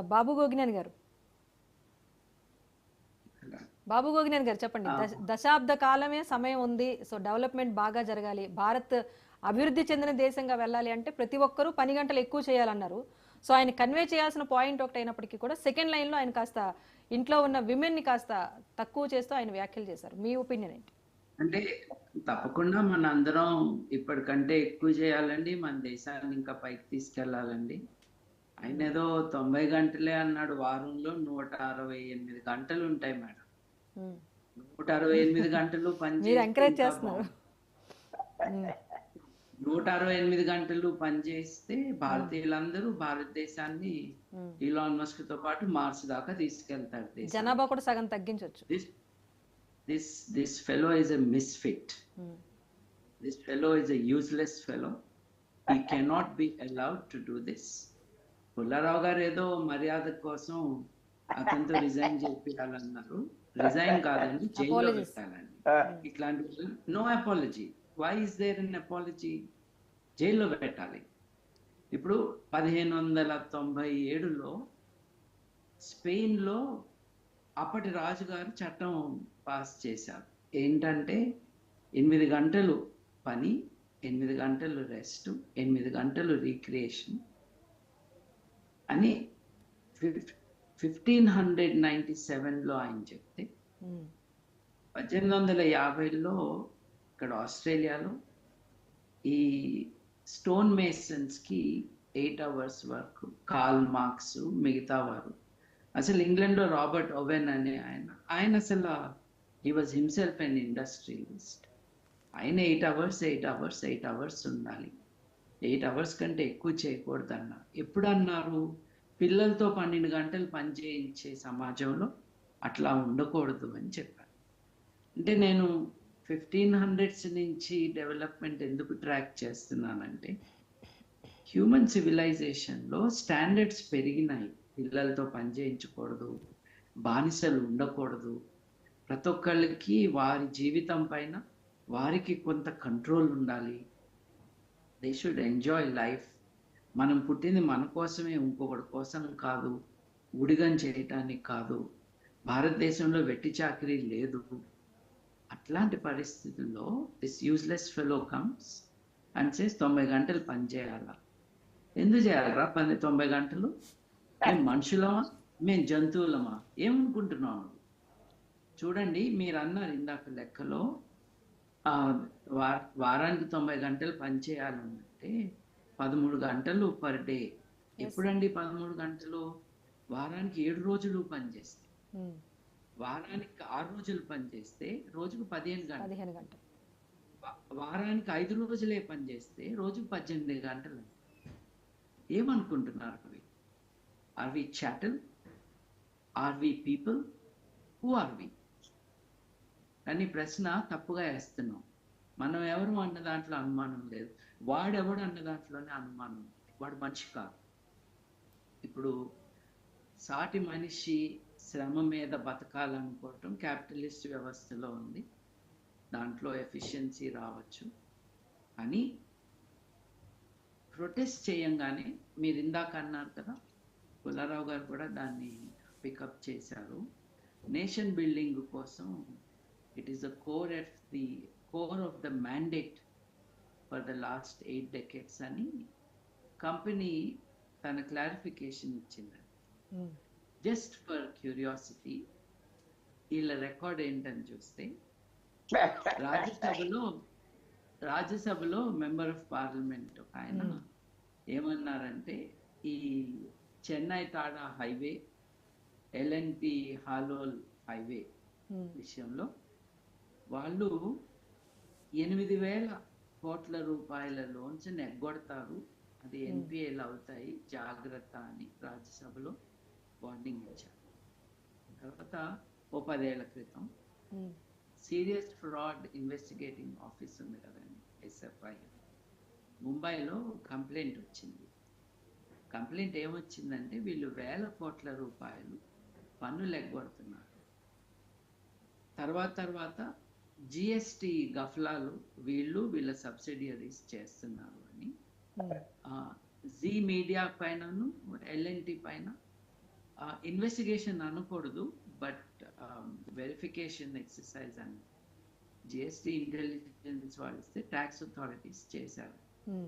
బాబు గోగినేని గారు. బాబు గోగినేని గారు చెప్పండి. దశ- దశాబ్ద కాలమే సమయం ఉంది. సో డెవలప్మెంట్ బాగా జరగాలి. భారత్ అభివృద్ధి చెందిన దేశంగా వెళ్ళాలి అంటే ప్రతి ఒక్కరూ పని గంటలు ఎక్కువ చేయాలన్నారు. సో ఆయన కన్వే చేయాల్సిన పాయింట్ ఒకటి అయినప్పటికీ కూడా సెకండ్ లైన్లో ఆయన కాస్త ఇంట్లో ఉన్న విమెన్ని కాస్త తక్కువ చేస్తూ ఆయన వ్యాఖ్యలు చేశారు. మీ ఒపీనియన్ ఏంటి? అంటే తప్పకుండా మన అందరం ఇప్పటికంటే ఎక్కువ చేయాలండి. మన దేశాన్ని ఇంకా పైకి తీసుకెళ్ళాలండి. ఆయన ఏదో తొంభై గంటలే అన్నాడు వారంలో నూట అరవై ఎనిమిది గంటలు ఉంటాయి మేడం. నూట అరవై ఎనిమిది గంటలు పని ఎంకరేజ్ చేస్తున్నారు. నూట అరవై ఎనిమిది గంటలు పనిచేస్తే భారతీయులందరూ భారతదేశాన్ని. ఇలాన్ మస్క్తో పాటు మార్స్ దాకా తీసుకెళ్తారు జనాభా కూడా సగం తగ్గించవచ్చు this this this fellow is a misfit This fellow is a useless fellow. He cannot be allowed to do this. Pullarao garu ఏదో మర్యాద కోసం అతనితో రిజైన్ చేయాలన్నారు రిజైన్ కాదండి జైల్లో. పెట్టాలండి. ఇట్లాంటి no apology why is there an apology జైల్లో పెట్టాలి. ఇప్పుడు పదిహేను వందల తొంభై ఏడులో స్పెయిన్లో అప్పటి రాజుగారు చట్టం పాస్ చేశారు. ఏంటంటే ఎనిమిది గంటలు పని ఎనిమిది గంటలు రెస్ట్ ఎనిమిది గంటలు రీక్రియేషన్ అని ఫిఫ్టీన్ హండ్రెడ్ నైంటీ సెవెన్లో ఆయన చెప్తే ఉమ్. పద్దెనిమిది వందల యాభైలో ఇక్కడ ఆస్ట్రేలియాలో ఈ stone మేసన్స్కి eight hours work Karl Marx మిగతా వారు. అసలు ఇంగ్లాండ్లో రాబర్ట్ ఓవెన్ అనే ఆయన ఆయన అసలు he was himself and industrialist ఆయన eight hours eight hours eight hours ఉండాలి. ఎయిట్ అవర్స్ కంటే ఎక్కువ చేయకూడదు అన్నారు ఎప్పుడు అన్నారు పిల్లలతో పన్నెండు గంటలు పనిచేయించే సమాజంలో అట్లా ఉండకూడదు అని చెప్పారు. అంటే నేను ఫిఫ్టీన్ హండ్రెడ్స్ నుంచి డెవలప్మెంట్ ఎందుకు ట్రాక్ చేస్తున్నానంటే హ్యూమన్ సివిలైజేషన్లో స్టాండర్డ్స్ పెరిగినాయి. పిల్లలతో పనిచేయించకూడదు బానిసలు ఉండకూడదు. ప్రతి ఒక్కళ్ళకి వారి జీవితం పైన వారికి కొంత కంట్రోల్ ఉండాలి. దే షుడ్ ఎంజాయ్ లైఫ్ మనం పుట్టింది మన కోసమే ఇంకొకటి కోసం కాదు. ఉడిగం చేయటానికి కాదు. భారతదేశంలో వెట్టి చాకరీ లేదు. అట్లాంటి పరిస్థితుల్లో this useless fellow comes and says తొంభై గంటలు పని చేయాలా? ఎందుకు చేయాలరా పని తొంభై గంటలు? మేము మనుషులమా? మేము జంతువులమా? ఏమనుకుంటున్నాం చూడండి మీరు అన్నారు ఇందాక లెక్కలో వారానికి తొంభై గంటలు పని చేయాలంటే పదమూడు గంటలు పర్ డే. ఎప్పుడండి పదమూడు గంటలు? వారానికి ఏడు రోజులు పని చేస్తే. ఉమ్. వారానికి ఆరు రోజులు పని చేస్తే రోజుకు పదిహేను గంటలు. వారానికి ఐదు రోజులే పని చేస్తే రోజుకు పద్దెనిమిది గంటలు. ఏమనుకుంటున్నారు అవి? Are we chattel are we people who are we కానీ ప్రశ్న తప్పుగా వేస్తున్నాం. మనం ఎవరు అన్న దాంట్లో అనుమానం లేదు. వాడెవడు అన్న దాంట్లోనే అనుమానం. వాడు మనిషి కాదు. ఇప్పుడు సాటి మనిషి శ్రమ మీద బతకాలనుకోవటం క్యాపిటలిస్ట్ వ్యవస్థలో ఉంది. దాంట్లో ఎఫిషియన్సీ రావచ్చు. కానీ ప్రొటెస్ట్ చేయంగానే మీరు ఇందాక అన్నారు కదా పుల్లారావు గారు కూడా దాన్ని పికప్ చేశారు. నేషన్ బిల్డింగ్ కోసం it is the core of the core of the mandate for the last eight decades అని కంపెనీ తన క్లారిఫికేషన్ ఇచ్చింది. జస్ట్ ఫర్ క్యూరియాసిటీ వీళ్ళ రికార్డ్ ఏంటని చూస్తే రాజ్యసభలో రాజ్యసభలో మెంబర్ ఆఫ్ పార్లమెంట్ ఆయన Hmm. ఏమన్నారంటే ఈ Chennai Tada highway LNP Halol highway. విషయంలో వాళ్ళు ఎనిమిది వేల కోట్ల రూపాయల లోన్స్ ఎగ్గొడతారు అది. ఎన్పిఏలు అవుతాయి. జాగ్రత్త అని రాజ్యసభలో వార్నింగ్ ఇచ్చారు. తర్వాత ఓ పదేళ్ళ క్రితం. సీరియస్ ఫ్రాడ్ ఇన్వెస్టిగేటింగ్ ఆఫీస్ ఉంది కదండి ఎస్ఎఫ్ఐ. ముంబైలో కంప్లైంట్ వచ్చింది. కంప్లైంట్ ఏమొచ్చిందంటే వీళ్ళు వేల కోట్ల రూపాయలు పన్నులు ఎగ్గొడుతున్నారు తర్వాత తర్వాత జిఎస్టి గఫ్లాలు వీళ్ళు వీళ్ళ సబ్సిడియరీస్ చేస్తున్నారు అని. జీ మీడియా పైనను ఎల్ఎన్టీ పైన ఇన్వెస్టిగేషన్ అనకూడదు బట్ వెరిఫికేషన్ ఎక్సర్సైజ్ అని జిఎస్టీ ఇంటెలిజెన్స్ వాళ్ళు ఇస్తే ట్యాక్స్ అథారిటీస్ చేశారు ఉమ్.